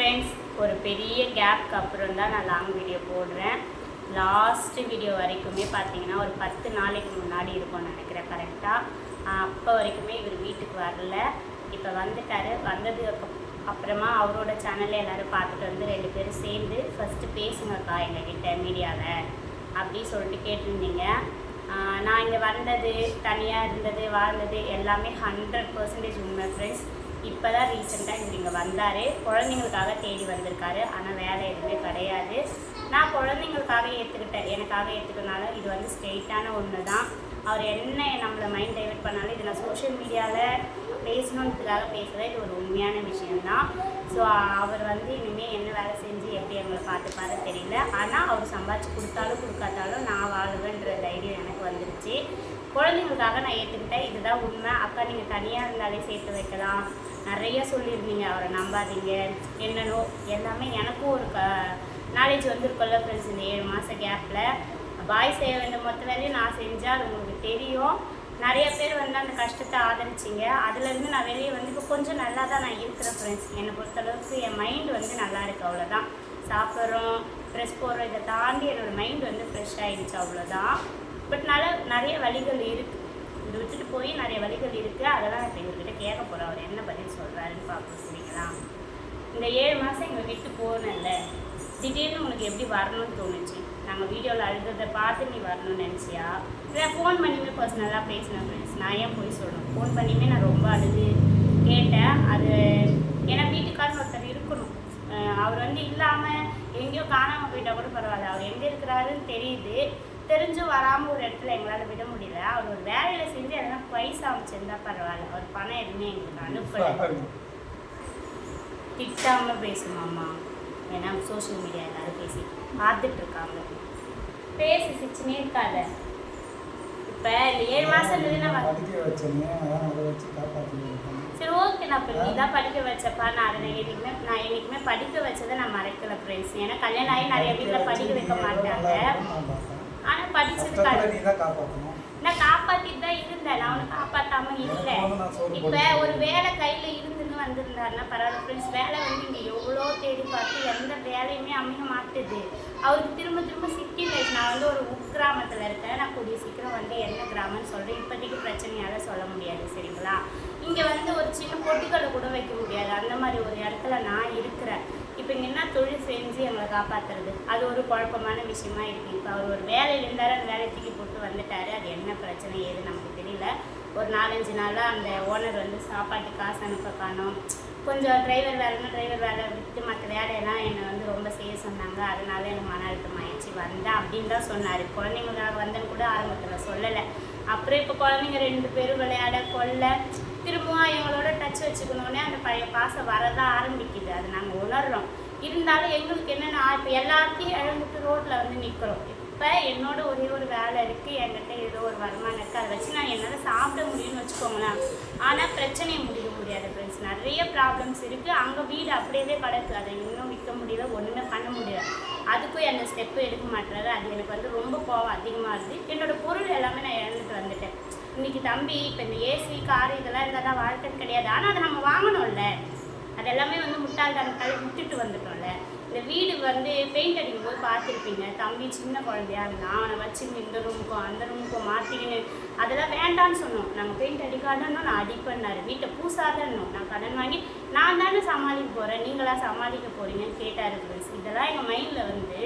Friends ஒரு பெரிய கேப்க்கு அப்புறம் தான் நான் லாங் வீடியோ போடுறேன். லாஸ்ட்டு வீடியோ வரைக்குமே பார்த்தீங்கன்னா ஒரு பத்து நாளைக்கு முன்னாடி இருக்கும்னு நினைக்கிறேன் கரெக்டாக அப்போ வரைக்குமே இவர் வீட்டுக்கு வரல. இப்போ வந்துட்டாரு. வந்ததுக்கு அப்புறமா அவரோட சேனலில் எல்லோரும் பார்த்துட்டு வந்து ரெண்டு பேரும் சேர்ந்து ஃபஸ்ட்டு பேசுங்கக்கா எங்ககிட்ட மீடியாவில் அப்படி சொல்லிட்டு கேட்டிருந்தீங்க. நான் இங்கே வந்தது தனியாக இருந்தது வாழ்ந்தது எல்லாமே ஹண்ட்ரட் பர்சன்டேஜ் உண்மை ஃப்ரெண்ட்ஸ் இப்போ தான் ரீசெண்டாக இவர் இங்கே வந்தார். குழந்தைங்களுக்காக தேடி வந்திருக்காரு. ஆனால் வேலை எதுவுமே கிடையாது. நான் குழந்தைங்களுக்காக ஏற்றுக்கிட்டேன் எனக்காக ஏற்றுக்கனால இது வந்து ஸ்ட்ரெயிட்டான ஒன்று தான் அவர் என்ன நம்மளை மைண்ட் டைவெர்ட் பண்ணாலும் இது நான் சோஷியல் மீடியாவில் பேசணுன்றதுக்காக பேசுகிறது இது ஒரு உண்மையான விஷயம்தான். ஸோ அவர் வந்து இனிமேல் என்ன வேலை செஞ்சு எப்படி எங்களை பார்த்துப்பாரு தெரியல. ஆனால் அவர் சம்பாதிச்சு கொடுத்தாலும் கொடுக்காட்டாலும் நான் வாழுவேன்ற தைரியம் எனக்கு வந்துருச்சு. குழந்தைங்களுக்காக நான் ஏற்றுக்கிட்டேன் இதுதான் உண்மை. அக்கா நீங்கள் தனியாக இருந்தாலே சேர்த்து வைக்கலாம். நிறைய சொல்லியிருந்தீங்க. அவரை நம்பாதீங்க. என்னன்னோ எல்லாமே எனக்கும் ஒரு க நாலேஜ் வந்திருக்கும்ல ஃப்ரெண்ட்ஸ் இந்த ஏழு மாதம் கேப்பில் பாய் செய்ய வேண்டிய மொத்த வேலையும் நான் செஞ்சேன் அது உங்களுக்கு தெரியும். நிறைய பேர் வந்து அந்த கஷ்டத்தை ஆதரிச்சிங்க. அதுலேருந்து நான் வெளியே வந்து இப்போ கொஞ்சம் நல்லா தான் நான் இருக்கிறேன் ஃப்ரெண்ட்ஸ் என்னை பொறுத்தளவுக்கு என் மைண்ட் வந்து நல்லா இருக்குது அவ்வளோதான் சாப்பிட்றோம் ட்ரெஸ் போடுறோம் இதை தாண்டி என்னோடய மைண்ட் வந்து ஃப்ரெஷ் ஆகிடுச்சு அவ்வளோதான் பட் நல்ல நிறைய வழிகள் இருக்குது இது விட்டுட்டு போய் நிறைய வழிகள் இருக்குது அதெல்லாம் இப்போ இவர்கிட்ட கேட்க போகிறோம் அவர் என்ன பதில் சொல்கிறாருன்னு பார்ப்போம் சரிங்களா? இந்த ஏழு மாதம் எங்களை விட்டு போனல திடீர்னு உனக்கு எப்படி வரணும்னு தோணுச்சு? நாங்கள் வீடியோவில் அழுகிறத பார்த்து நீ வரணும்னு நினச்சியா? இல்லை ஃபோன் பண்ணியுமே பர்சனலாக பேசினேன் ஃப்ரெண்ட்ஸ் நான் ஏன் போய் சொல்லணும்? ஃபோன் பண்ணியுமே நான் ரொம்ப அழுது கேட்டேன். அது ஏன்னா வீட்டுக்காரன் ஒருத்தர் இருக்கணும். அவர் வந்து இல்லாமல் எங்கேயோ காணாமல் போயிட்டா கூட பரவாயில்ல. அவர் எங்கே இருக்கிறாருன்னு தெரியுது. தெரிஞ்சும் வராமல் ஒரு இடத்துல எங்களால் விட முடியல. அவர் ஒரு வேலையில் செஞ்சு எதனா பைசா அமைச்சிருந்தா பரவாயில்ல. அவர் பணம் எதுவுமே எங்களுக்கு அனுப்பலை. திட்டாம பேசுமாம்மா ஏன்னா சோஷியல் மீடியா எல்லாரும் பேசி பார்த்துட்டு இருக்காங்க பேசி சிச்சுனே இருக்காத இப்போ ஏழு மாதம் இருந்தது நம்ம படிக்க வச்சேனே அதான் அதை வச்சு காப்பாற்றி சரி ஓகே நான் இப்போ நீ தான் படிக்க வச்சப்பா நான் அதை நான் என்னைக்குமே நான் என்னைக்குமே படிக்க வச்சதை நான் மறைக்கல ஃப்ரெண்ட்ஸ் ஏன்னா கல்யாணம் ஆகி நிறைய வீட்டில் படிக்க வைக்க மாட்டாங்க. காப்பாற்றணும் நான் காப்பாத்திட்டு தான் இருந்தேன். நான் அவனை காப்பாத்தாம இல்லை. இப்போ ஒரு வேலை கையில இருந்துன்னு வந்திருந்தாருன்னா பரவாயில்ல ஃப்ரெண்ட்ஸ் வேலை வந்து இங்கே எவ்வளோ தேடி பார்த்து எந்த வேலையுமே அமைய மாட்டுது. அவருக்கு திரும்ப திரும்ப சிட்டி லைஃப் நான் வந்து ஒரு உட்கிராமத்தில் இருக்கேன். நான் கூடிய சீக்கிரம் வந்து என்ன கிராமம்னு சொல்கிறேன் இப்போதைக்கு பிரச்சனையால சொல்ல முடியாது சரிங்களா? இங்கே வந்து ஒரு சின்ன பொட்டிக்கடை கூட வைக்க முடியாது. அந்த மாதிரி ஒரு இடத்துல நான் இருக்கிறேன். இப்போ இங்கே என்ன தொழில் செஞ்சு எங்களை காப்பாற்றுறது அது ஒரு குழப்பமான விஷயமா இருக்குது இப்போ அவர் ஒரு வேலையில் இருந்தார் அந்த வேலையை தூக்கி போட்டு வந்துட்டாரு. அது என்ன பிரச்சனை ஏது நமக்கு தெரியல. ஒரு நாலஞ்சு நாளாக அந்த ஓனர் வந்து சாப்பாட்டு காசு அனுப்ப காணும் கொஞ்சம் டிரைவர் வேலைன்னா டிரைவர் வேலை விட்டு மற்ற வேலையெல்லாம் என்னை வந்து ரொம்ப செய்ய சொன்னாங்க. அதனால எனக்கு மன அழுத்தம் ஆயிடுச்சு. வந்தேன் அப்படின்னு தான் சொன்னார். குழந்தைங்களுக்காக வந்தேன்னு கூட ஆரம்பத்தில் சொல்லலை. அப்புறம் இப்போ குழந்தைங்க ரெண்டு பேரும் விளையாட கொல்ல திரும்பவும் இவங்களோட டச் வச்சுக்கணுன்னே அந்த பழைய பாசம் வரதான் ஆரம்பிக்குது. அது நாங்கள் உணர்றோம். இருந்தாலும் எங்களுக்கு என்னென்னா இப்போ எல்லாத்தையும் இழந்துட்டு ரோட்டில் வந்து நிற்கிறோம் இப்போ என்னோட ஒரே ஒரு வேலை இருக்குது என்கிட்ட ஏதோ ஒரு வருமானம் இருக்குது அதை வச்சு நான் என்னால் சாப்பிட முடியும்னு வச்சுக்கோங்களேன். ஆனால் பிரச்சனையை முடிக்க முடியாது ஃப்ரெண்ட்ஸ் நிறைய ப்ராப்ளம்ஸ் இருக்குது அங்கே வீடு அப்படியே கிடக்கு. அதை இன்னும் விற்க முடியல ஒன்றுமே பண்ண முடியல. அதுக்கும் எந்த ஸ்டெப்பு எடுக்க மாட்டுறாரு. அது எனக்கு வந்து ரொம்ப கோவம் அதிகமாக இருக்குது என்னோட பொருள் எல்லாமே நான் இழந்துட்டு வந்துட்டேன். இன்னைக்கு தம்பி இப்போ இந்த ஏசி கார் இதெல்லாம் இருந்தால் தான் வாழ்க்கைன்னு கிடையாது. ஆனால் அதை நம்ம வாங்கணும்ல. அது எல்லாமே வந்து முட்டாள்தனத்தால் விட்டுட்டு வந்துட்டோம்ல. இந்த வீடு வந்து பெயிண்ட் அடிக்கும் போது பார்த்துருப்பீங்க. தம்பி சின்ன குழந்தையா இருந்தான் அவனை வச்சு இந்த ரூமுக்கும் அந்த ரூமுக்கும் மாற்றிக்கின்னு அதெல்லாம் வேண்டான்னு சொன்னோம். நாங்கள் பெயிண்ட் அடிக்காதன்னு நான் அடிப்பேன்னாரு. வீட்டை பூசாதன்னோ நான் கடன் வாங்கி நான் தானே சமாளிக்க போகிறேன் நீங்களாம் சமாளிக்க போகிறீங்கன்னு கேட்டார் இதெல்லாம் எங்கள் மைண்டில் வந்து